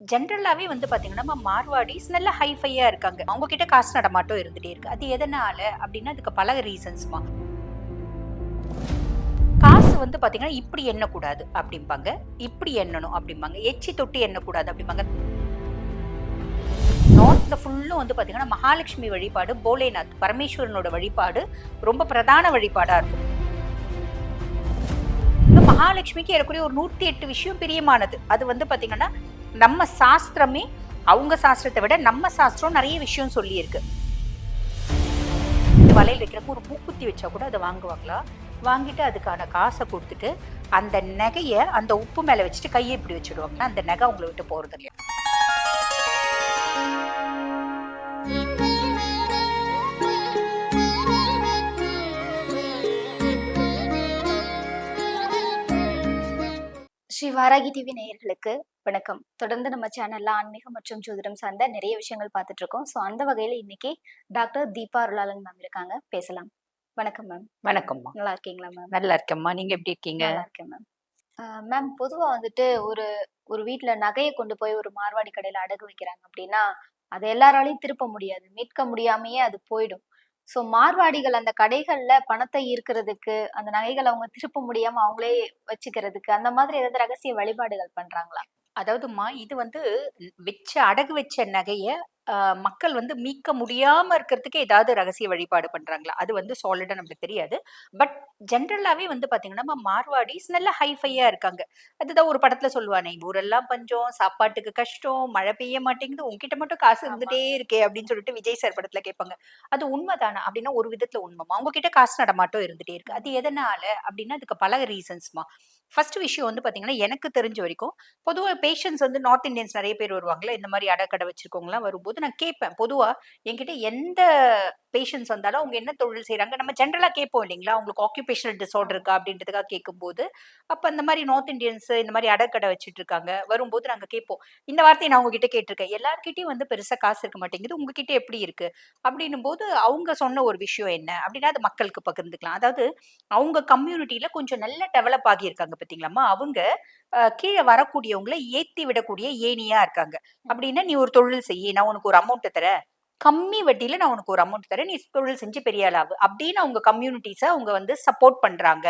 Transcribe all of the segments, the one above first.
ஜென்ரலாகவே வந்து பார்த்தீங்கன்னா நம்ம மார்வாடிஸ் நல்ல ஹைஃபையாக இருக்காங்க. அவங்க கிட்ட காசு நடமாட்டம் இருந்துகிட்டே இருக்கு. அது எதனால அப்படின்னா அதுக்கு பல ரீசன்ஸ்மா காசு வந்து பார்த்தீங்கன்னா இப்படி எண்ணக்கூடாது அப்படிம்பாங்க. இப்படி எண்ணணும் அப்படிம்பாங்க. எச்சி தொட்டு எண்ணக்கூடாது அப்படிம்பாங்க. நார்த்தில் ஃபுல்லும் வந்து பார்த்தீங்கன்னா மகாலட்சுமி வழிபாடு போலேநாத் பரமேஸ்வரனோட வழிபாடு ரொம்ப பிரதான வழிபாடாக இருக்கும். மகாலட்சுமிக்கு ஏறக்குறைய ஒரு நூற்றி எட்டு விஷயம் பிரியமானது. அது வந்து பார்த்திங்கன்னா நம்ம சாஸ்திரமே அவங்க சாஸ்திரத்தை விட நம்ம சாஸ்திரம் நிறைய விஷயம் சொல்லியிருக்கு. வலையில் வைக்கிறப்ப ஒரு பூக்குத்தி வச்சா கூட அதை வாங்குவாங்களா? வாங்கிட்டு அதுக்கான காசை கொடுத்துட்டு அந்த நகையை அந்த உப்பு மேலே வச்சுட்டு கையை இப்படி வச்சுடுவாங்கன்னா அந்த நகை அவங்கள விட்டு போகிறது இல்லையா ஸ்ரீ வாராகி டிவி நேயர்களுக்கு வணக்கம். தொடர்ந்து நம்ம சேனல்ல ஆன்மீகம் மற்றும் ஜோதிடம் சார்ந்த நிறைய விஷயங்கள் பார்த்துட்டு இருக்கோம். ஸோ அந்த வகையில இன்னைக்கு டாக்டர் தீபா அருளாளன் மேம் இருக்காங்க. பேசலாம். வணக்கம் மேம் வணக்கம்மா நல்லா இருக்கீங்களா மேம் நல்லா இருக்கேம்மா. நீங்க எப்படி இருக்கீங்க? நல்லா இருக்கேன் மேம் மேம் பொதுவா வந்துட்டு ஒரு ஒரு வீட்ல நகையை கொண்டு போய் ஒரு மார்வாடி கடையில அடகு வைக்கிறாங்க அப்படின்னா அதை எல்லாராலையும் திருப்ப முடியாது. மீட்க முடியாமையே அது போயிடும். ஸோ மார்வாடிகள் அந்த கடைகள்ல பணத்தை ஈர்க்கிறதுக்கு அந்த நகைகளை அவங்க திருப்ப முடியாம அவங்களே வச்சுக்கிறதுக்கு அந்த மாதிரி ஏதாவது ரகசிய வழிபாடுகள் பண்றாங்களா? அதாவதுமா இது வந்து வச்ச அடகு வச்ச நகைய மக்கள் வந்து மீட்க முடியாம இருக்கிறதுக்கு ஏதாவது ரகசிய வழிபாடு பண்றாங்களா? அது வந்து சாலிடா நமக்கு தெரியாது. பட் ஜென்ரலாவே வந்து பாத்தீங்கன்னா நம்ம மார்வாடிஸ் நல்ல ஹைஃபையா இருக்காங்க. அதுதான் ஒரு படத்துல சொல்லுவானே ஊரெல்லாம் பஞ்சம் சாப்பாட்டுக்கு கஷ்டம் மழை பெய்ய மாட்டேங்குது உன்கிட்ட மட்டும் காசு. இருந்துட்டே இருக்கே அப்படின்னு சொல்லிட்டு விஜய் சார் படத்துல கேட்பாங்க. அது உண்மைதானா? அப்படின்னா ஒரு விதத்துல உண்மைமா அவங்க கிட்ட காசு நடமாட்டம் இருந்துட்டே இருக்கு. அது எதனால? அப்படின்னா அதுக்கு பல ரீசன்ஸ்மா ஃபர்ஸ்ட் விஷயம் வந்து பார்த்தீங்கன்னா எனக்கு தெரிஞ்ச வரைக்கும் பொதுவாக பேஷண்ட்ஸ் வந்து நார்த் இந்தியன்ஸ் நிறைய பேர் வருவாங்கல்ல இந்த மாதிரி அடக்கடை வச்சுருக்கவங்களாம் வரும்போது நான் கேட்பேன். பொதுவாக என்கிட்ட எந்த பேஷண்ட்ஸ் வந்தாலும் அவங்க என்ன தொழில் செய்கிறாங்க நம்ம ஜென்ரலாக கேட்போம் இல்லைங்களா? அவங்களுக்கு ஆக்குபேஷனல் டிசார்டர் இருக்கா? அப்படின்றதுக்காக கேட்கும்போது அப்போ இந்த மாதிரி நார்த் இந்தியன்ஸ் இந்த மாதிரி அடக்கடை வச்சுட்டு இருக்காங்க. வரும்போது நாங்கள் கேட்போம். இந்த வார்த்தையை நான் உங்ககிட்ட கேட்டிருக்கேன். எல்லாருக்கிட்டையும் வந்து பெருசா காசு இருக்க மாட்டேங்குது. உங்ககிட்ட எப்படி இருக்கு? அப்படின்னும் போது அவங்க சொன்ன ஒரு விஷயம் என்ன? அப்படின்னா அது மக்களுக்கு பகிர்ந்துக்கலாம். அதாவது அவங்க கம்யூனிட்டியில கொஞ்சம் நல்லா டெவலப் ஆகியிருக்காங்க பாத்தீங்களாமா அவங்க கீழே வரக்கூடியவங்களை ஏத்தி விடக்கூடிய ஏணியா இருக்காங்க. அப்படின்னா நீ ஒரு தொழில் செய்ய நான் உனக்கு ஒரு அமௌண்ட் தரேன். கம்மி வட்டியில நான் உனக்கு ஒரு அமௌண்ட் தரேன். நீ தொழில் செஞ்சு பெரிய ஆளாகு அப்படின்னு அவங்க கம்யூனிட்டிஸை அவங்க வந்து சப்போர்ட் பண்றாங்க.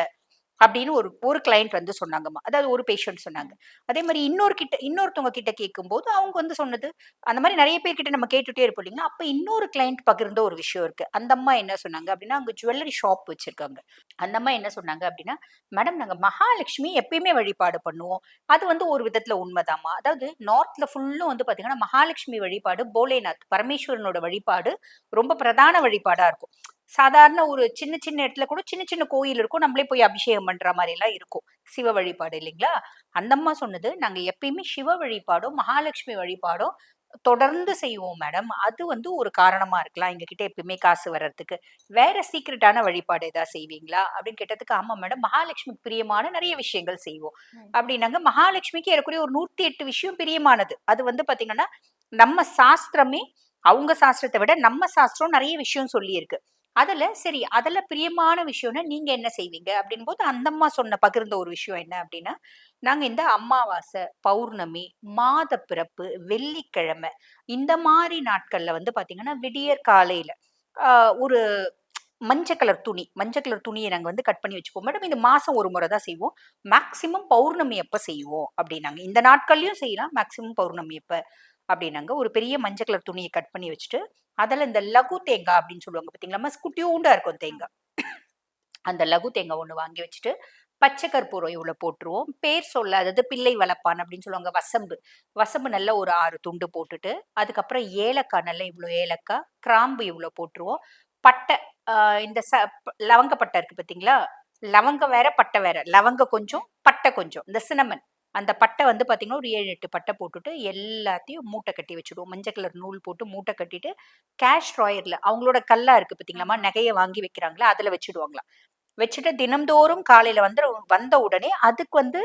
அப்படின்னு ஒரு ஒரு கிளைண்ட் வந்து சொன்னாங்கம்மா. அதாவது ஒரு பேஷண்ட் சொன்னாங்க. அதே மாதிரி இன்னொரு கிட்ட இன்னொருத்தவங்க கிட்ட கேட்கும்போது அவங்க வந்து சொன்னது அந்த மாதிரி நிறைய பேர் கிட்ட நம்ம கேட்டுட்டே இருப்போம் இல்லைங்களா? அப்போ இன்னொரு கிளைண்ட் பகிர்ந்த ஒரு விஷயம் இருக்கு. அந்த அம்மா என்ன சொன்னாங்க அப்படின்னா அவங்க ஜுவல்லரி ஷாப் வச்சிருக்காங்க. அந்த அம்மா என்ன சொன்னாங்க அப்படின்னா மேடம் நாங்கள் மகாலட்சுமி எப்பயுமே வழிபாடு பண்ணுவோம். அது வந்து ஒரு விதத்துல உண்மைதாம்மா. அதாவது நார்த்ல ஃபுல்லும் வந்து பாத்தீங்கன்னா மகாலட்சுமி வழிபாடு போலேநாத் பரமேஸ்வரனோட வழிபாடு ரொம்ப பிரதான வழிபாடா இருக்கும். சாதாரண ஒரு சின்ன சின்ன இடத்துல கூட சின்ன சின்ன கோயில் இருக்கும். நம்மளே போய் அபிஷேகம் பண்ற மாதிரி எல்லாம் இருக்கும். சிவ வழிபாடு இல்லைங்களா? அந்த அம்மா சொன்னது நாங்க எப்பயுமே சிவ வழிபாடும் மகாலட்சுமி வழிபாடும் தொடர்ந்து செய்வோம் மேடம். அது வந்து ஒரு காரணமா இருக்கலாம். எங்க கிட்ட எப்பயுமே காசு வர்றதுக்கு. வேற சீக்ரெட்டான வழிபாடு ஏதாவது செய்வீங்களா? அப்படின்னு கேட்டதுக்கு ஆமா மேடம். மகாலட்சுமிக்கு பிரியமான நிறைய விஷயங்கள் செய்வோம். அப்படின்னாங்க. மகாலட்சுமிக்கு ஏறக்குறைய ஒரு நூத்தி எட்டு விஷயம் பிரியமானது. அது வந்து பாத்தீங்கன்னா நம்ம சாஸ்திரமே அவங்க சாஸ்திரத்தை விட நம்ம சாஸ்திரம் நிறைய விஷயம் சொல்லியிருக்கு. அதுல சரி அதுல பிரியமான விஷயம்னா நீங்க என்ன செய்வீங்க? அப்படின் போது அந்த அம்மா சொன்ன பகிர்ந்த ஒரு விஷயம் என்ன அப்படின்னா நாங்க இந்த அமாவாசை பௌர்ணமி மாத பிறப்பு வெள்ளிக்கிழமை இந்த மாதிரி நாட்கள்ல வந்து பாத்தீங்கன்னா விடியற் காலையில ஒரு மஞ்சள் கலர் துணி மஞ்சள் கலர் துணியை நாங்கள் வந்து கட் பண்ணி வச்சுப்போம். மேடம் இது மாதம் ஒரு முறை தான் செய்வோம். மேக்சிமம் பௌர்ணமி எப்போ செய்வோம் அப்படின்னாங்க. இந்த நாட்கள்லையும் செய்யலாம் மேக்சிமம் பௌர்ணமி எப்போ அப்படின்னாங்க. ஒரு பெரிய மஞ்சள் கலர் துணியை கட் பண்ணி வச்சுட்டு அதில் இந்த லகு தேங்காய் அப்படின்னு சொல்லுவாங்க பாத்தீங்களா? குட்டியூண்டா இருக்கும் தேங்காய் அந்த லகு தேங்காய் ஒன்று வாங்கி வச்சுட்டு பச்சை கற்பூரம் இவ்வளோ போட்டுருவோம். பேர் சொல்ல அதாவது பிள்ளை வளர்ப்பான் அப்படின்னு சொல்லுவாங்க வசம்பு. வசம்பு நல்ல ஒரு ஆறு துண்டு போட்டுட்டு அதுக்கப்புறம் ஏலக்காய் நல்ல இவ்வளோ ஏலக்காய் கிராம்பு இவ்வளோ போட்டுருவோம். பட்டை இந்த ச லவங்கப்பட்டை லவங்க பட்டை இருக்கு லவங்கம் வேற பட்டை வேற. லவங்க கொஞ்சம் பட்டை கொஞ்சம். இந்த சினமன். அந்த பட்டை வந்து பாத்தீங்கன்னா ஒரு ஏழு எட்டு பட்டை போட்டுட்டு எல்லாத்தையும் மூட்டை கட்டி வச்சுடுவோம். மஞ்சள் கலர் நூல் போட்டு மூட்டை கட்டிட்டு கேஷ் ட்ராயர்ல அவங்களோட கல்லா இருக்கு பாத்தீங்களாமா நகையை வாங்கி வைக்கிறாங்களா அதுல வச்சுடுவாங்களா வச்சுட்டு தினம்தோறும் காலையில வந்து வந்த உடனே அதுக்கு வந்து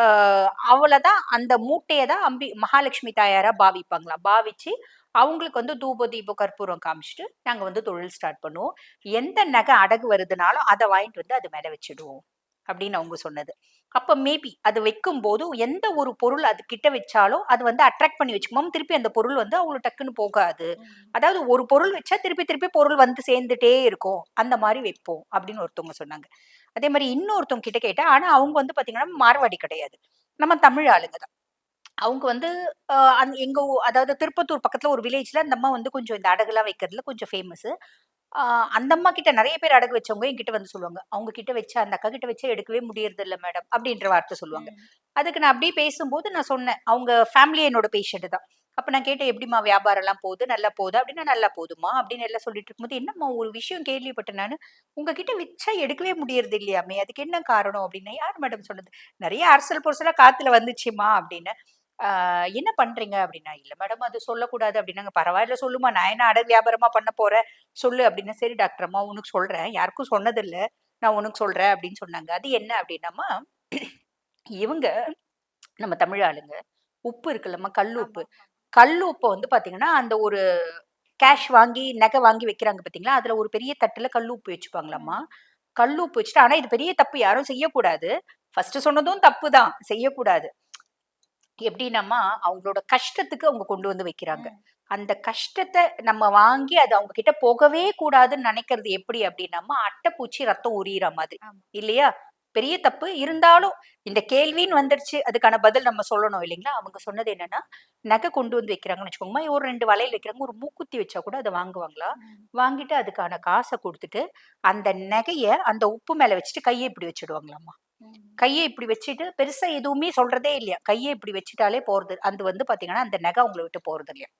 ஆஹ் அவ்வளவுதான். அந்த மூட்டையை தான் அம்பி மகாலட்சுமி தாயாரா பாவிப்பாங்களா பாவிச்சு அவங்களுக்கு வந்து தூப தீப கற்பூரம் காமிச்சிட்டு நாங்க வந்து தொழில் ஸ்டார்ட் பண்ணுவோம். எந்த நகை அடகு வருதுனாலும் அதை வாங்கிட்டு வந்து அது மேல வச்சிடுவோம். அப்படின்னு அவங்க சொன்னது. அப்ப மேபி அது வைக்கும்போது எந்த ஒரு பொருள் அது கிட்ட வச்சாலும் அது வந்து அட்ராக்ட் பண்ணி வச்சுக்குமோ திருப்பி அந்த பொருள் வந்து அவ்வளவு டக்குன்னு போகாது. அதாவது ஒரு பொருள் வச்சா திருப்பி திருப்பி பொருள் வந்து சேர்ந்துட்டே இருக்கும். அந்த மாதிரி வைப்போம் அப்படின்னு ஒருத்தவங்க சொன்னாங்க. அதே மாதிரி இன்னொருத்தவங்க கிட்ட கேட்டேன். ஆனா அவங்க வந்து பாத்தீங்கன்னா மார்வாடி கிடையாது. நம்ம தமிழ் ஆளுங்க தான். அவங்க வந்து எங்க அதாவது திருப்பத்தூர் பக்கத்துல ஒரு வில்லேஜ்ல அந்த அம்மா வந்து கொஞ்சம் இந்த அடகுலாம் வைக்கிறதுல கொஞ்சம் ஃபேமஸ் அந்த அம்மா கிட்ட நிறைய பேர் அடகு வச்சவங்க என்கிட்ட வந்து சொல்லுவாங்க. அவங்க கிட்ட வச்ச அந்த அக்கா கிட்ட வச்சு எடுக்கவே முடியறது இல்ல மேடம் அப்படின்ற வார்த்தை சொல்லுவாங்க. அதுக்கு நான் அப்படியே பேசும்போது நான் சொன்னேன் அவங்க ஃபேமிலி என்னோட பேஷண்ட் தான். அப்ப நான் கேட்டேன் எப்படிம்மா வியாபாரம் எல்லாம் போகுது? நல்லா போகுது? அப்படின்னா நல்லா போகுதுமா அப்படின்னு எல்லாம் சொல்லிட்டு இருக்கும்போது என்னம்மா ஒரு விஷயம் கேள்விப்பட்டேன் நான் உங்ககிட்ட வச்சா எடுக்கவே முடியறது இல்லையாமே அதுக்கு என்ன காரணம்? அப்படின்னு யார் மேடம் சொன்னது? நிறைய அரசல் பொருசலா காத்துல வந்துச்சுமா அப்படின்னு. என்ன பண்றீங்க? அப்படின்னா இல்ல மேடம் அது சொல்லக்கூடாது. அப்படின்னாங்க. பரவாயில்ல சொல்லுமா நான் என்ன அடகு வியாபாரமா பண்ண போறேன்? சொல்லு அப்படின்னு. சரி டாக்டர் அம்மா உனக்கு சொல்றேன். யாருக்கும் சொன்னதில்ல. நான் உனக்கு சொல்றேன் அப்படின்னு சொன்னாங்க. அது என்ன அப்படின்னாமா இவங்க நம்ம தமிழ் ஆளுங்க உப்பு இருக்குல்லம்மா கல் உப்பு. கல் உப்பை வந்து பாத்தீங்கன்னா அந்த ஒரு கேஷ் வாங்கி நகை வாங்கி வைக்கிறாங்க பாத்தீங்களா அதுல ஒரு பெரிய தட்டுல கல் உப்பு வச்சுப்பாங்களாம்மா. கல் உப்பு வச்சுட்டு ஆனா இது பெரிய தப்பு. யாரும் செய்யக்கூடாது. ஃபர்ஸ்ட் சொன்னதும் தப்பு தான். செய்யக்கூடாது. எப்படின்னாமா அவங்களோட கஷ்டத்துக்கு அவங்க கொண்டு வந்து வைக்கிறாங்க. அந்த கஷ்டத்தை நம்ம வாங்கி அது அவங்க கிட்ட போகவே கூடாதுன்னு நினைக்கிறது எப்படி அப்படின்னாமா அட்டைப்பூச்சி ரத்தம் உரியிற மாதிரி. இல்லையா? பெரிய தப்பு. இருந்தாலும் இந்த கேள்வின்னு வந்துருச்சு அதுக்கான பதில் நம்ம சொல்லணும் இல்லைங்களா? அவங்க சொன்னது என்னன்னா நகை கொண்டு வந்து வைக்கிறாங்கன்னு வச்சுக்கோங்கம்மா ஒரு ரெண்டு வளையல் வைக்கிறாங்க. ஒரு மூக்குத்தி வச்சா கூட அதை வாங்குவாங்களா? வாங்கிட்டு அதுக்கான காசை கொடுத்துட்டு அந்த நகைய அந்த உப்பு மேல வச்சுட்டு கையை இப்படி வச்சிடுவாங்களாம்மா. கையை இப்படி வச்சுட்டு பெருசா எதுவுமே சொல்றதே இல்லையா? கையை இப்படி வச்சுட்டாலே போறது. அது வந்து பாத்தீங்கன்னா அந்த நகை அவங்கள விட்டு போறது இல்லையா?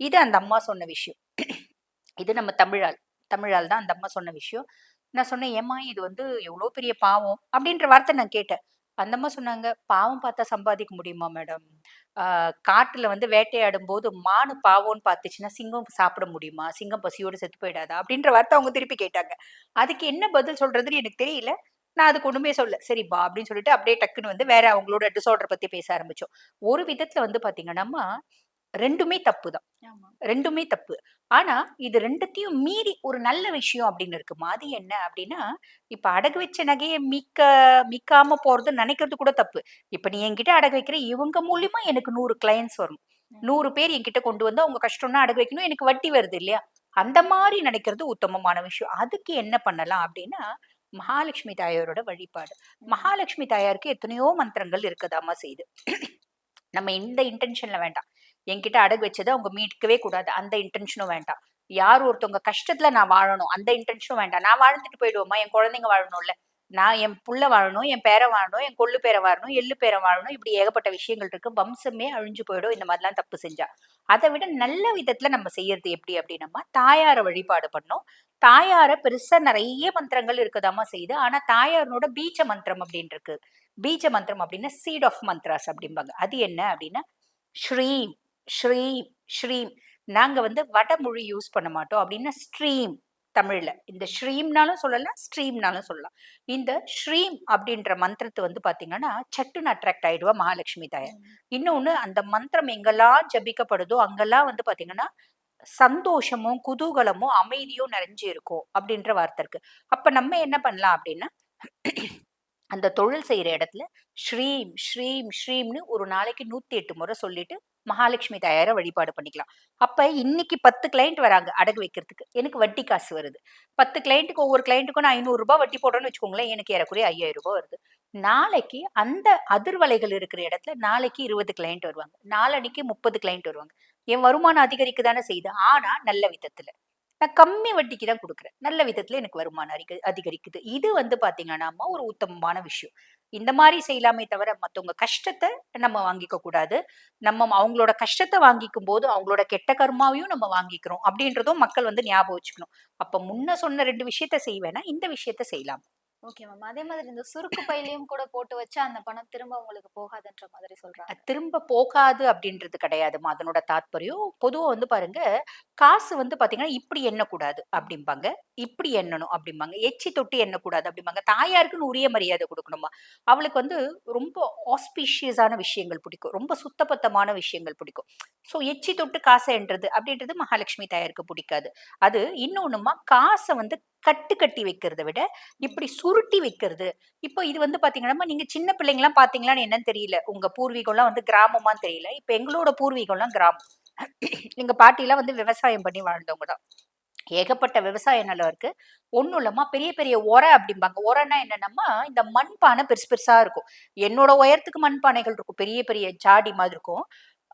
இது அந்த அம்மா சொன்ன விஷயம். இது நம்ம தமிழால். தமிழால் தான் அந்த அம்மா சொன்ன விஷயம். நான் சொன்னேன் ஏம்மா இது வந்து எவ்வளோ பெரிய பாவம்? அப்படின்ற வார்த்தை நான் கேட்டேன். அந்த அம்மா சொன்னாங்க பாவம் பார்த்தா சம்பாதிக்க முடியுமா மேடம்? காட்டுல வந்து வேட்டையாடும் போது மானு பாவம்னு பார்த்துச்சுன்னா சிங்கம் சாப்பிட முடியுமா? சிங்கம் பசியோடு செத்து போயிடாதா? அப்படின்ற வார்த்தை அவங்க திருப்பி கேட்டாங்க. அதுக்கு என்ன பதில் சொல்றதுன்னு எனக்கு தெரியல. நான் அதுக்கு ஒண்ணுமே சொல்ல சரி பா அப்படின்னு சொல்லிட்டு அப்படியே டக்குன்னு வந்து வேற அவங்களோட டிசார்டர் பத்தி பேச ஆரம்பிச்சோம். ஒரு விதத்துல வந்து பாத்தீங்கன்னா ரெண்டுமே தப்பு தான் ரெண்டுமே தப்பு. ஆனா இது ரெண்டுத்தையும் மீறி ஒரு நல்ல விஷயம் அப்படின்னு இருக்குமா அது என்ன அப்படின்னா இப்ப அடகு வச்ச நகையை மீக்க மீக்காம போறது நினைக்கிறது கூட தப்பு. இப்ப நீ என்கிட்ட அடகு வைக்கிற இவங்க மூலியமா எனக்கு நூறு கிளையன்ஸ் வரும். நூறு பேர் என்கிட்ட கொண்டு வந்து அவங்க கஷ்டம்னா அடகு வைக்கணும் எனக்கு வட்டி வருது இல்லையா? அந்த மாதிரி நினைக்கிறது உத்தமமான விஷயம். அதுக்கு என்ன பண்ணலாம் அப்படின்னா மகாலட்சுமி தாயாரோட வழிபாடு. மகாலட்சுமி தாயாருக்கு எத்தனையோ மந்திரங்கள் இருக்குதாமா செய்து. நம்ம இந்த இன்டென்ஷன்ல வேண்டாம். என்கிட்ட அடகு வச்சதை அவங்க மீட்கவே கூடாது. அந்த இன்டென்ஷனும் வேண்டாம். யார் ஒருத்தவங்க கஷ்டத்துல நான் வாழணும். அந்த இன்டென்ஷனும் வேண்டாம். நான் வாழ்ந்துட்டு போயிடுவோமா என் குழந்தைங்க வாழணும்ல. நான் என் புள்ள வாழணும் என் பேரை வாழணும் என் கொள்ளு பேரை வாழணும் எள்ளு பேரை வாழணும் இப்படி ஏகப்பட்ட விஷயங்கள் இருக்கு. வம்சமே அழிஞ்சு போயிடும். இந்த மாதிரிலாம் தப்பு செஞ்சா. அதை விட நல்ல விதத்துல நம்ம செய்யறது எப்படி அப்படின்னம்மா தாயார வழிபாடு பண்ணோம் தாயார பெருசா நிறைய மந்திரங்கள் இருக்குதாமா செய்யுது. ஆனா தாயாரனோட பீஜ மந்திரம் அப்படின்னு இருக்கு. பீஜ மந்திரம் அப்படின்னா சீட் ஆஃப் மந்த்ராஸ் அப்படிம்பாங்க. அது என்ன அப்படின்னா ஸ்ரீம் ஸ்ரீம் ஸ்ரீம் நாங்க வந்து வடமொழி யூஸ் பண்ண மாட்டோம் அப்படின்னா ஸ்ட்ரீம் தமிழ்ல. இந்த ஸ்ரீம்னாலும் சொல்லலாம் ஸ்ட்ரீம்னாலும் சொல்லலாம். இந்த ஸ்ரீம் அப்படின்ற மந்திரத்தை வந்து பாத்தீங்கன்னா சட்டுன்னு அட்ராக்ட் ஆயிடுவா மகாலட்சுமி தாயார் இன்னொன்னு அந்த மந்திரம் எங்கெல்லாம் ஜபிக்கப்படுதோ அங்கெல்லாம் வந்து பாத்தீங்கன்னா சந்தோஷமும் குதூகலமும் அமைதியும் நிறைஞ்சு இருக்கும் அப்படின்ற வார்த்தை இருக்கு. அப்ப நம்ம என்ன பண்ணலாம் அப்படின்னா அந்த தொழில் செய்கிற இடத்துல ஸ்ரீம் ஸ்ரீம் ஸ்ரீம்னு ஒரு நாளைக்கு நூத்தி எட்டு முறை சொல்லிட்டு மகாலட்சுமி தாயார வழிபாடு பண்ணிக்கலாம். அப்ப இன்னைக்கு பத்து கிளைண்ட் வராங்க அடகு வைக்கிறதுக்கு. எனக்கு வட்டி காசு வருது. பத்து கிளைண்ட்டுக்கு ஒவ்வொரு கிளைண்ட்டுக்கும் நான் ஐநூறு ரூபாய் வட்டி போடுறேன்னு வச்சுக்கோங்களேன் எனக்கு ஏறக்குறைய ஐயாயிரம் ரூபாய் வருது. நாளைக்கு அந்த அதிர்வலைகள் இருக்கிற இடத்துல நாளைக்கு இருபது கிளைண்ட் வருவாங்க. நாளன்னைக்கு முப்பது கிளைண்ட் வருவாங்க. என் வருமானம் அதிகரிக்க தானே செய்யுது. ஆனா நல்ல விதத்துல. நான் கம்மி வட்டிக்கு தான் கொடுக்குறேன். நல்ல விதத்துல எனக்கு வருமானம் அதிக அதிகரிக்குது. இது வந்து பாத்தீங்கன்னா ஒரு உத்தமமான விஷயம். இந்த மாதிரி செய்யலாமே தவிர மத்தவங்க கஷ்டத்தை நம்ம வாங்கிக்க கூடாது. நம்ம அவங்களோட கஷ்டத்தை வாங்கிக்கும் போது அவங்களோட கெட்ட கர்மாவையும் நம்ம வாங்கிக்கிறோம். அப்படின்றதும் மக்கள் வந்து ஞாபகம் வச்சுக்கணும். அப்ப முன்ன சொன்ன ரெண்டு விஷயத்த செய்வேனா இந்த விஷயத்த செய்யலாம். ஓகே மேம் அதே மாதிரி இந்த சுருக்கு பையிலையும் கூட போட்டு வச்சா அந்த பணம் திரும்ப உங்களுக்கு போகாதுன்ற மாதிரி சொல்றாங்க. திரும்ப போகாது அப்படின்றது கிடையாதுமா அதனோட தாத்பரியம் பொதுவா வந்து பாருங்க காசு வந்து பாத்தீங்கன்னா இப்படி எண்ணக்கூடாது அப்படிம்பாங்க. இப்படி எண்ணணும் அப்படிம்பாங்க. எச்சி தொட்டு எண்ணக்கூடாது அப்படிம்பாங்க. தாயாருக்குன்னு உரிய மரியாதை கொடுக்கணுமா? அவளுக்கு வந்து ரொம்ப ஆஸ்பீஷியஸான விஷயங்கள் பிடிக்கும். ரொம்ப சுத்தபத்தமான விஷயங்கள் பிடிக்கும். ஸோ எச்சி தொட்டு காசை என்றது அப்படின்றது மகாலட்சுமி தாயாருக்கு பிடிக்காது. அது இன்னொன்னுமா? காசை வந்து கட்டு கட்டி வைக்கிறத விட இப்படி சுருட்டி வைக்கிறது. இப்போ இது வந்து பாத்தீங்கன்னா நீங்க சின்ன பிள்ளைங்கலாம் பாத்தீங்களான்னு என்னன்னு தெரியல. உங்க பூர்வீகம்லாம் வந்து கிராமமான்னு தெரியல. இப்ப எங்களோட பூர்வீகம்லாம் கிராமம். எங்க பாட்டிலாம் வந்து விவசாயம் பண்ணி வாழ்ந்தவங்க தான். ஏகப்பட்ட விவசாய நிலம் இருக்கு. ஒன்றும் இல்லாம பெரிய பெரிய உரை அப்படிம்பாங்க. உரைன்னா என்னன்னா இந்த மண்பானை பெருசு பெருசா இருக்கும். என்னோட உயரத்துக்கு மண்பானைகள் இருக்கும். பெரிய பெரிய ஜாடி மாதிரி இருக்கும்.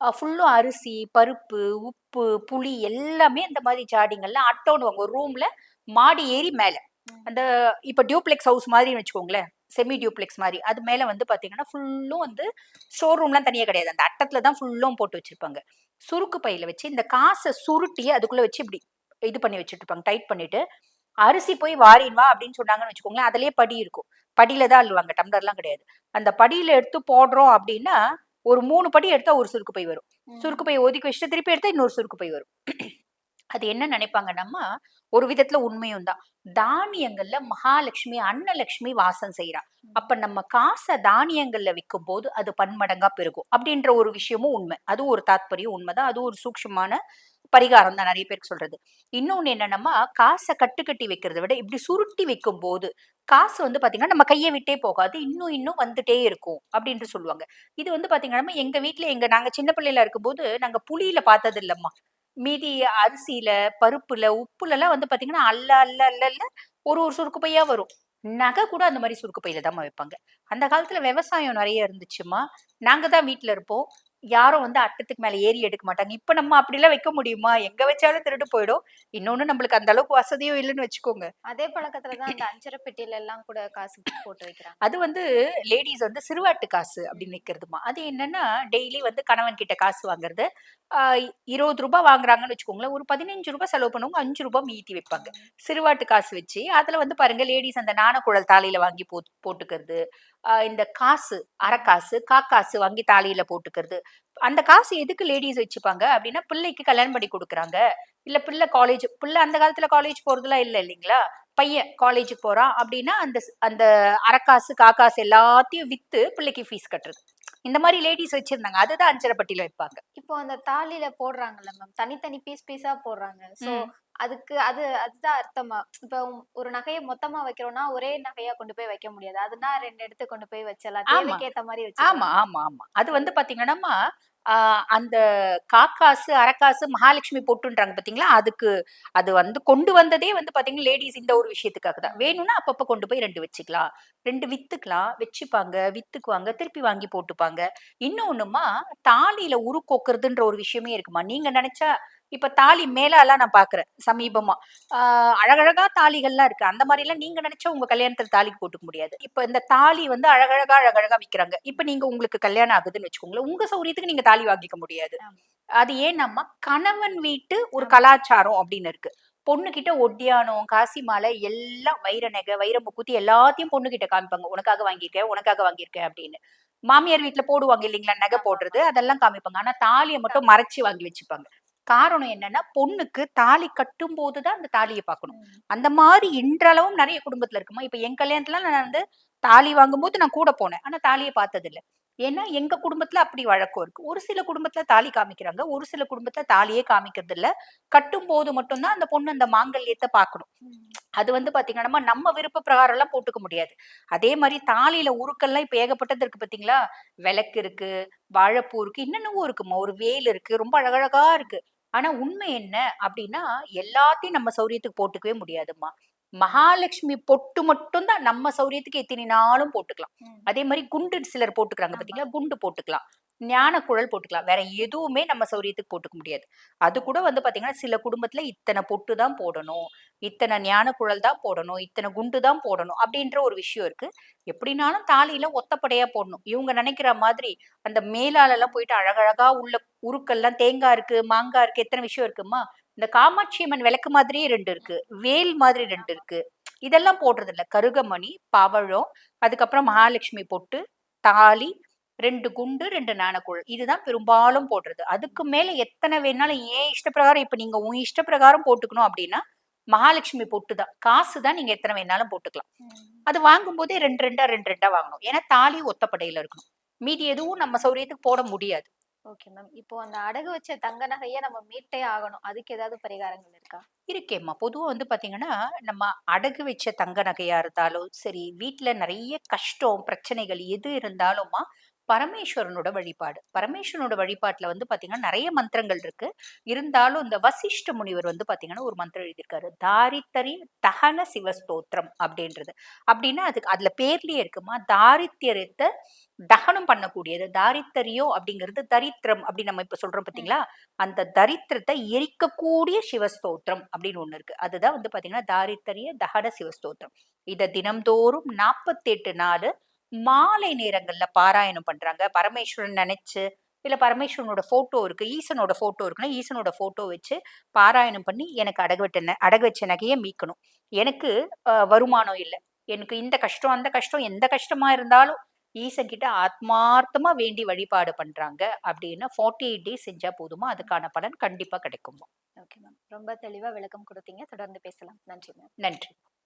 ஃபுல்லும் அரிசி பருப்பு உப்பு புளி எல்லாமே இந்த மாதிரி ஜாடிங்கள்லாம் அட்டோனுவாங்க ஒரு ரூம்ல மாடி ஏறி மேல. அந்த இப்ப டியூப்ளெக்ஸ் ஹவுஸ் மாதிரி வச்சுக்கோங்களேன். செமி டியூப்ளெக்ஸ் மாதிரி. அது மேல வந்து பாத்தீங்கன்னா ஃபுல்லும் வந்து ஸ்டோர் ரூம்லாம் தனியா கிடையாது. அந்த அட்டத்துல தான் ஃபுல்லும் போட்டு வச்சிருப்பாங்க. சுருக்கு பையில வச்சு இந்த காசை சுருட்டி அதுக்குள்ள வச்சு இப்படி இது பண்ணி வச்சுட்டு இருப்பாங்க டைட் பண்ணிட்டு அரிசி போய் வாரின் வா அப்படின்னு சொன்னாங்கன்னு வச்சுக்கோங்களேன். அதுலயே படி இருக்கும். படியில தான் அள்ளுவாங்க. டம்ளர்லாம் கிடையாது. அந்த படியில எடுத்து போடுறோம் அப்படின்னா ஒரு மூணு படி எடுத்தா ஒரு சுருக்கு பை வரும். சுருக்கு பை ஒதுக்கி வச்சுட்டு திருப்பி எடுத்தா இன்னொரு சுருக்கு பை வரும். அது என்ன நினைப்பாங்கன்னா ஒரு விதத்துல உண்மையும் தான். தானியங்கள்ல மகாலட்சுமி அன்னலட்சுமி வாசம் செய்யறா அப்ப நம்ம காசை தானியங்கள்ல விற்கும் போது அது பன்மடங்கா பெருகும். அப்படின்ற ஒரு விஷயமும் உண்மை. அது ஒரு தாத்பரியம் உண்மைதான் அது ஒரு சூக்ஷமான பரிகாரம் தான் நிறைய பேருக்கு சொல்றது. இன்னொன்னு என்னன்னா காசை கட்டுக்கட்டி வைக்கிறத விட இப்படி சுருட்டி வைக்கும் போது காசு வந்து பாத்தீங்கன்னா நம்ம கையை விட்டே போகாது. இன்னும் இன்னும் வந்துட்டே இருக்கும் அப்படின்ட்டு சொல்லுவாங்க. இது வந்து பாத்தீங்கன்னா எங்க வீட்ல எங்க நாங்க சின்ன பிள்ளையில இருக்கும்போது நாங்க புளியில பார்த்தது இல்லம்மா மீதி அரிசியில பருப்புல உப்புல எல்லாம் வந்து பாத்தீங்கன்னா அல்ல அல்ல அல்ல அல்ல ஒரு ஒரு சுருக்கு பையா வரும். நகை கூட அந்த மாதிரி சுருக்கு பையில தாம்மா வைப்பாங்க. அந்த காலத்துல விவசாயம் நிறைய இருந்துச்சுமா நாங்க தான் வீட்ல இருப்போம். யாரும் வந்து அட்டத்துக்கு மேல ஏறி எடுக்க மாட்டாங்க. இப்ப நம்ம அப்படிலாம் வைக்க முடியுமா? எங்க வச்சாலும் திருட்டு போயிடும். இன்னொன்னு நம்மளுக்கு அந்த அளவுக்கு வசதியும் இல்லைன்னு வச்சுக்கோங்க. அதே பழக்கத்துலதான் அந்த அஞ்சரை பெட்டியில எல்லாம் கூட காசு போட்டு வைக்கிறாங்க. அது வந்து லேடிஸ் வந்து சிறுவாட்டு காசு அப்படின்னு வைக்கிறதுமா அது என்னன்னா டெய்லி வந்து கணவன் கிட்ட காசு வாங்குறது. இருபது ரூபாய் வாங்குறாங்கன்னு வச்சுக்கோங்களேன். ஒரு பதினஞ்சு ரூபாய் செலவு பண்ணுவாங்க. அஞ்சு ரூபாய் மீதி வைப்பாங்க. சிறுவாட்டு காசு வச்சு அதுல வந்து பாருங்க லேடிஸ் அந்த நாணக்குழல் தாலியில வாங்கி போ போட்டுக்கிறது. இந்த காசு அரைக்காசு காக்காசு வாங்கி தாலியில போட்டுக்கிறது. அந்த காசு எதுக்கு லேடிஸ் வச்சுப்பாங்க? அப்படின்னா பிள்ளைக்கு கல்யாணம் பண்ணி கொடுக்குறாங்க. இல்ல பிள்ளை காலேஜ் பிள்ளை அந்த காலத்துல காலேஜ் போறதுலாம் இல்ல இல்லைங்களா? பையன் காலேஜுக்கு போறான் அப்படின்னா அந்த அந்த அரைக்காசு காக்காசு எல்லாத்தையும் வித்து பிள்ளைக்கு ஃபீஸ் கட்டுறது. இந்த மாதிரி லேடிஸ் வச்சிருந்தாங்க. அதுதான் அஞ்சரை பட்டியில வைப்பாங்க. இப்போ அந்த தாலியில போடுறாங்கல்ல மேம் தனித்தனி பீஸ் பீஸா போடுறாங்க. சோ. அதுக்கு அது அதுதான் அர்த்தமா. இப்ப ஒரு நகையை மொத்தமா வைக்கிறோம்னா ஒரே நகையா கொண்டு போய் வைக்க முடியாது. அதுனா ரெண்டு எடுத்து கொண்டு போய் வச்சிடலாம் ஆமா. தேவைக்கு ஏத்த மாதிரி ஆமா வச்சிடலாம் ஆமா ஆமா. அது வந்து பாத்தீங்கன்னா அந்த காக்காசு அரக்காசு மகாலட்சுமி பொட்டுன்றாங்க பாத்தீங்களா? அதுக்கு அது வந்து கொண்டு வந்ததே வந்து பாத்தீங்கன்னா லேடிஸ் இந்த ஒரு விஷயத்துக்காக தான். வேணும்னா அப்பப்ப கொண்டு போய் ரெண்டு வச்சுக்கலாம். ரெண்டு வித்துக்கலாம். வச்சுப்பாங்க வித்துக்குவாங்க திருப்பி வாங்கி போட்டுப்பாங்க. இன்னொன்னுமா தாலியில உருக்கோக்குறதுன்ற ஒரு விஷயமே இருக்குமா? நீங்க நினைச்சா இப்ப தாலி மேலாலாம் நான் பாக்குறேன் சமீபமா. ஆஹ் அழகழகா தாலிகள்லாம் இருக்கு. அந்த மாதிரி எல்லாம் நீங்க நினைச்சா உங்க கல்யாணத்துல தாலிக்கு போட்டுக்க முடியாது. இப்ப இந்த தாலி வந்து அழகழகா அழகழகா விக்கிறாங்க. இப்ப நீங்க உங்களுக்கு கல்யாணம் ஆகுதுன்னு வச்சுக்கோங்களேன் உங்க சௌரியத்துக்கு நீங்க தாலி வாங்கிக்க முடியாது. அது ஏன்னம்மா கணவன் வீட்டு ஒரு. கலாச்சாரம் அப்படின்னு இருக்கு. பொண்ணு கிட்ட ஒட்டியானம் காசி மாலை எல்லாம் வைர நகை வைர முக்குத்தி எல்லாத்தையும் பொண்ணு கிட்ட காமிப்பாங்க. உனக்காக வாங்கியிருக்கேன் உனக்காக வாங்கியிருக்கேன் அப்படின்னு. மாமியார் வீட்டுல போடுவாங்க இல்லைங்களா நகை. போடுறது அதெல்லாம் காமிப்பாங்க. ஆனா தாலியை மட்டும் மறைச்சு வாங்கி வச்சுப்பாங்க. காரணம் என்னன்னா பொண்ணுக்கு தாலி கட்டும் போதுதான் அந்த தாலியை பார்க்கணும். அந்த மாதிரி இன்றளவும் நிறைய குடும்பத்துல இருக்குமா இப்ப என் கல்யாணத்துல நான் வந்து தாலி வாங்கும்போது நான் கூட போனேன். ஆனா தாலியை பார்த்தது ஏன்னா எங்க குடும்பத்துல அப்படி வழக்கம் இருக்கு. ஒரு சில குடும்பத்துல தாலி காமிக்கிறாங்க. ஒரு சில குடும்பத்துல தாலியே காமிக்கிறது இல்ல கட்டும் போது மட்டும்தான் அந்த பொண்ணு அந்த மாங்கல்யத்தை பாக்கணும். அது வந்து பாத்தீங்கன்னா நம்ம விருப்ப பிரகாரம் எல்லாம் போட்டுக்க முடியாது. அதே மாதிரி தாலியில உருக்கெல்லாம் இப்ப ஏகப்பட்டது இருக்கு பாத்தீங்களா? விளக்கு இருக்கு வாழைப்பூ இருக்கு என்னென்னவோ இருக்குமா? ஒரு வேல் இருக்கு ரொம்ப அழகழகா இருக்கு. ஆனா உண்மை என்ன அப்படின்னா எல்லாத்தையும் நம்ம சௌரியத்துக்கு போட்டுக்கவே முடியாதும்மா. மகாலட்சுமி பொட்டு மட்டும் தான் நம்ம சௌரியத்துக்கு எத்தனை நாளும் போட்டுக்கலாம். அதே மாதிரி குண்டு சிலர் போட்டுக்கிறாங்க. பாத்தீங்களா? குண்டு போட்டுக்கலாம். ஞான குழல் போட்டுக்கலாம். வேற எதுவுமே நம்ம சௌரியத்துக்கு போட்டுக்க முடியாது. அது கூட வந்து பாத்தீங்கன்னா சில குடும்பத்துல இத்தனை பொட்டு தான் போடணும் இத்தனை ஞான குழல் தான் போடணும் இத்தனை குண்டு தான் போடணும் அப்படின்ற ஒரு விஷயம் இருக்கு. எப்படினாலும் தாலியில ஒத்தப்படையா போடணும். இவங்க நினைக்கிற மாதிரி அந்த மேலால எல்லாம் போயிட்டு அழகழகா உள்ள உருக்கெல்லாம் தேங்காய் இருக்கு மாங்காய் இருக்கு எத்தனை விஷயம் இருக்குமா? இந்த காமாட்சி அம்மன் விளக்கு மாதிரியே ரெண்டு இருக்கு. வேல் மாதிரி ரெண்டு இருக்கு. இதெல்லாம் போடுறது இல்ல கருகமணி பவழம் அதுக்கப்புறம் மகாலட்சுமி பொட்டு தாலி ரெண்டு குண்டு ரெண்டு நாணக்குழல் இதுதான் பெரும்பாலும் போடுறது. அதுக்கு மேல எத்தனை வேணாலும் ஏன் இஷ்ட பிரகாரம் இப்ப நீங்க உன் இஷ்ட பிரகாரம் போட்டுக்கணும் அப்படின்னா மகாலட்சுமி பொட்டு தான். காசு தான் நீங்க எத்தனை வேணாலும் போட்டுக்கலாம். அது வாங்கும் போதே ரெண்டு ரெண்டா ரெண்டு ரெண்டா வாங்கணும். ஏன்னா தாலி ஒத்தப்படையில இருக்கணும். மீதி எதுவும் நம்ம சௌரியத்துக்கு போட முடியாது. Okay ma'am. இப்போ அந்த அடகு வச்ச தங்க நகையை நம்ம மீட்டே ஆகணும். அதுக்கு ஏதாவது பரிகாரங்கள் இருக்கா? இருக்கேம்மா பொதுவா வந்து பாத்தீங்கன்னா நம்ம அடகு வச்ச தங்க நகையா இருந்தாலும் சரி வீட்டில் நிறைய கஷ்டம் பிரச்சனைகள் எது இருந்தாலும்மா பரமேஸ்வரனோட வழிபாடு. பரமேஸ்வரனோட வழிபாட்டுல வந்து பாத்தீங்கன்னா நிறைய மந்திரங்கள் இருக்கு. இருந்தாலும் இந்த வசிஷ்ட முனிவர் வந்து பாத்தீங்கன்னா ஒரு மந்திரம் எழுதியிருக்காரு. தாரித்தரி தகன சிவஸ்தோத்திரம் அப்படின்றது. அப்படின்னா அதுக்கு அதுல பேர்லயே இருக்குமா? தாரித்தியத்தை தகனம் பண்ணக்கூடியது. தாரித்தரியோ அப்படிங்கிறது தரித்திரம் அப்படி நம்ம இப்ப சொல்றோம் பாத்தீங்களா? அந்த தரித்திரத்தை எரிக்கக்கூடிய சிவஸ்தோத்திரம் அப்படின்னு ஒண்ணு இருக்கு. அதுதான் வந்து பாத்தீங்கன்னா தாரித்தரிய தகன சிவஸ்தோத்திரம். இத தினம்தோறும் நாற்பத்தெட்டு நாள் மாலை நேரங்கள்ல பாராயணம் பண்றாங்க. பரமேஸ்வரன் நினைச்சு இல்ல பரமேஸ்வரனோட போட்டோ இருக்கு ஈசனோட போட்டோ இருக்குன்னா ஈசனோட போட்டோ வச்சு பாராயணம் பண்ணி எனக்கு அடகு விட்ட அடகு வச்ச நகையை மீட்கணும். எனக்கு வருமானம் இல்லை. எனக்கு இந்த கஷ்டம் அந்த கஷ்டம் எந்த கஷ்டமா இருந்தாலும் ஈசன் கிட்ட ஆத்மார்த்தமா வேண்டி வழிபாடு பண்றாங்க அப்படின்னா ஃபார்ட்டி எயிட் டேஸ் செஞ்சா போதுமா? அதுக்கான பலன் கண்டிப்பா கிடைக்கும்? ஓகே மேம் ரொம்ப தெளிவா விளக்கம் கொடுத்தீங்க. தொடர்ந்து பேசலாம். நன்றி மேம் நன்றி.